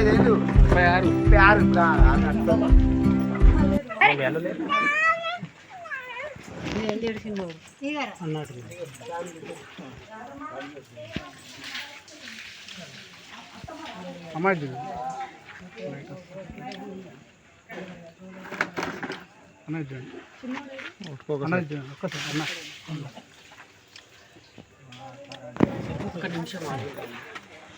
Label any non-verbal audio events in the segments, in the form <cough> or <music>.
ముప్పై ఐదు ఏళ్ళు ముప్పై ఆరు ముప్పై ఆరు. అమ్మాయి అన్నది చూడండి అన్నది చూడండి ఒక్కసారి అన్న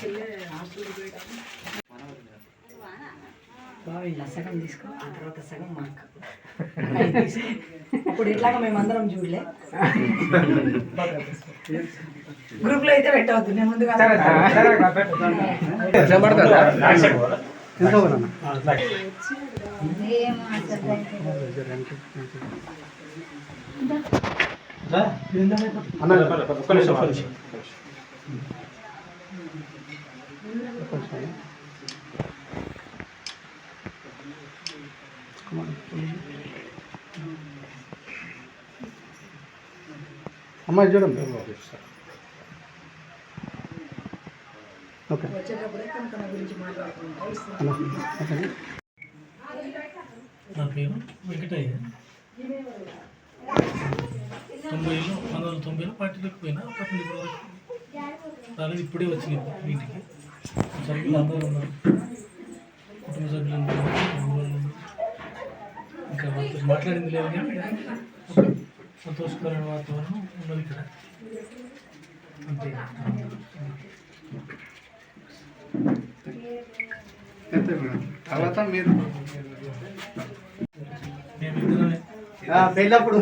చిన్న హాస్టల్ ఇలా సగం తీసుకో ఆ తర్వాత సగం మాకు. <laughs> అప్పుడు ఇట్లాగా మేమందరం చూడలే. <laughs> గ్రూప్లో అయితే పెట్టవద్దు నేను ముందుగా అమ్మాయి చూడండి ఓకే వచ్చేటప్పుడే కనుక మాట్లాడుకుంటా అన్న ఓకే. నా పేరు వెంకటయ్య. తొంభైలో పంతొమ్మిది వందల తొంభైలో పార్టీలోకి పోయినా అప్పటి నుండి వరకు. రాలేదు ఇప్పుడే వచ్చింది వీటికి సభ్యులు అందరూ ఉన్నారు. కుటుంబ సభ్యులు. ఇంకా మాట్లాడింది లేదు కానీ సంతోషకరమైన వాతావరణం ఉన్నది ఇక్కడ. అంతే. అంతే మేడం? తర్వాత మీరు మేమిద్దరమే. పెళ్ళప్పుడు.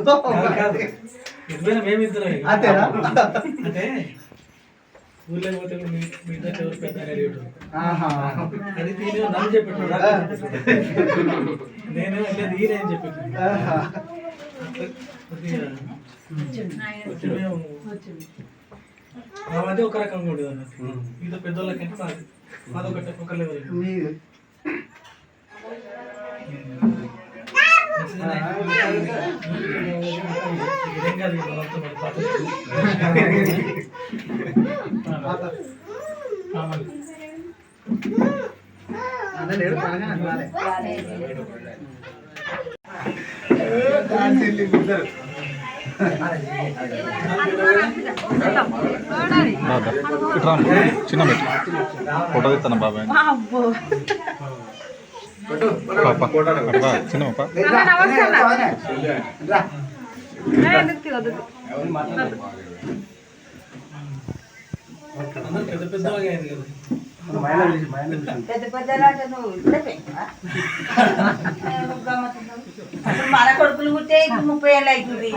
ఎప్పుడైనా మేమిద్దరమే. అంతేనా? అంటే ఊర్లో పోతే కూడా మీ మీ దగ్గర ఎవరు పెద్ద అడిగాడు ఆహా. అది తీనే నన్ను చెప్పాడు నేను లేదు ఈయన అని చెప్పాడు ఆహా. కొద్దిగా వచ్చి మేము మా మధ్య ఒక రకంగా ఉండేది అన్నట్టు మిగతా పెద్దోళ్ళకంటే మాది మాదొకటి ఒక లెవెల్ మీరు ఇదేం కాదు వాళ్ళతో మరి పాత మామూలు. అన్న లేడు పడగా రాలే డాన్స్ వెళ్ళి ఇద్దరు చిన్న పెట్టు ఫోటో తీస్తాను బాబాయ్. చిన్న పెద్ద పెద్దవాగా అయింది కదా. పెద్ద పెద్ద రాజు నువ్వు ఇప్పుడే పెట్టినవా? మన కొడుకులు పుట్టే ఇప్పుడు ముప్పై ఏళ్ళు అవుతుంది.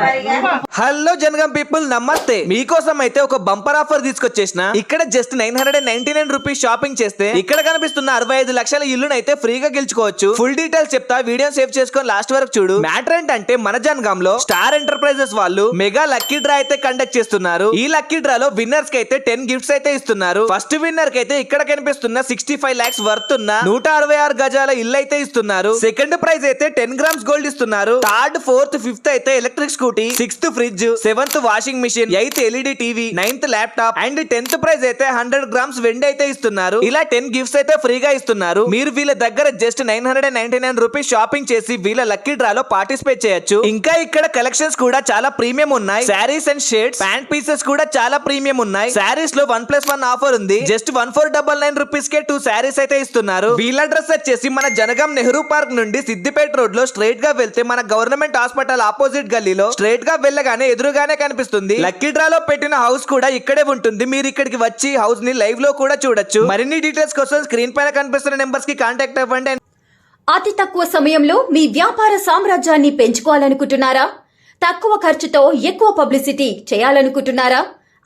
మరిగా హలో జనగం పీపుల్ నమస్తే. మీకోసం అయితే ఒక బంపర్ ఆఫర్ తీసుకొచ్చేసిన. ఇక్కడ just nine hundred ninety nine rupees shopping చేస్తే ఇక్కడ కనిపిస్తున్న అరవై ఐదు లక్షల ఇల్లును అయితే ఫ్రీగా గెలుచుకోవచ్చు. ఫుల్ డీటెయిల్స్ చెప్తా వీడియో సేవ్ చేసుకొని లాస్ట్ వరకు చూడు. మ్యాటర్ ఏంటంటే మన జనగాం లో స్టార్ ఎంటర్ప్రైజెస్ వాళ్ళు మెగా లక్కీ డ్రా అయితే కండక్ట్ చేస్తున్నారు. ఈ లక్కీ డ్రాలో విన్నర్స్కి అయితే టెన్ గిఫ్ట్స్ అయితే ఇస్తున్నారు. ఫస్ట్ విన్నర్ కి అయితే ఇక్కడ కనిపిస్తున్న సిక్స్టీ ఫైవ్ లాక్స్ వర్త్ ఉన్న నూట అరవై ఆరు గజాల ఇల్లు అయితే ఇస్తున్నారు. సెకండ్ ప్రైజ్ అయితే టెన్ గ్రామ్స్ గోల్డ్ ఇస్తున్నారు. థర్డ్ ఫోర్త్ ఫిఫ్త్ అయితే electric scooty sixth fridge seventh washing machine eighth LED TV ninth laptop and tenth prize అయితే హండ్రెడ్ గ్రామ్స్ వెండి అయితే ఇస్తున్నారు. ఇలా టెన్ గిఫ్ట్స్ అయితే ఫ్రీగా ఇస్తున్నారు. మీరు వీళ్ళ దగ్గర just nine hundred ninety nine rupees shopping చేసి వీళ్ళ లక్కీ డ్రాలో పార్టిసిపేట్ చేయొచ్చు. ఇంకా ఇక్కడ కలెక్షన్స్ కూడా చాలా ప్రీమియం ఉన్నాయి. Sarees and shirts pant pieces కూడా చాలా ప్రీమియం ఉన్నాయి. శారీస్లో వన్ ప్లస్ వన్ ఆఫర్ ఉంది. Just one four double nine rupees కే టూ శారీస్ అయితే ఇస్తున్నారు. వీళ్ళ అడ్రస్ వచ్చేసి మన జనగాం నెహ్రూ పార్క్ నుండి సిద్దిపేట రోడ్లో స్ట్రైట్గా వెళ్తే మన గవర్నమెంట్ హాస్పిటల్ ఆపోజిట్ గల్లీలో స్ట్రైట్గా వెళ్ళగానే ఎదురుగానే కనిపిస్తుంది. లక్కీ డ్రాలో పెట్టిన హౌస్ కూడా ఇక్కడే ఉంటుంది. మీరు ఇక్కడికి వచ్చి హౌస్ని లైవ్లో కూడా చూడొచ్చు. మరిన్ని డీటెయిల్స్ కోసం స్క్రీన్ పైన కనిపిస్తున్న నెంబర్స్కి కాంటాక్ట్ అవ్వండి అతి తక్కువ సమయంలో మీ వ్యాపార సామ్రాజ్యాన్ని పెంచుకోవాలనుకుంటున్నారా? తక్కువ ఖర్చుతో ఎక్కువ పబ్లిసిటీ చేయాలనుకుంటున్నారా?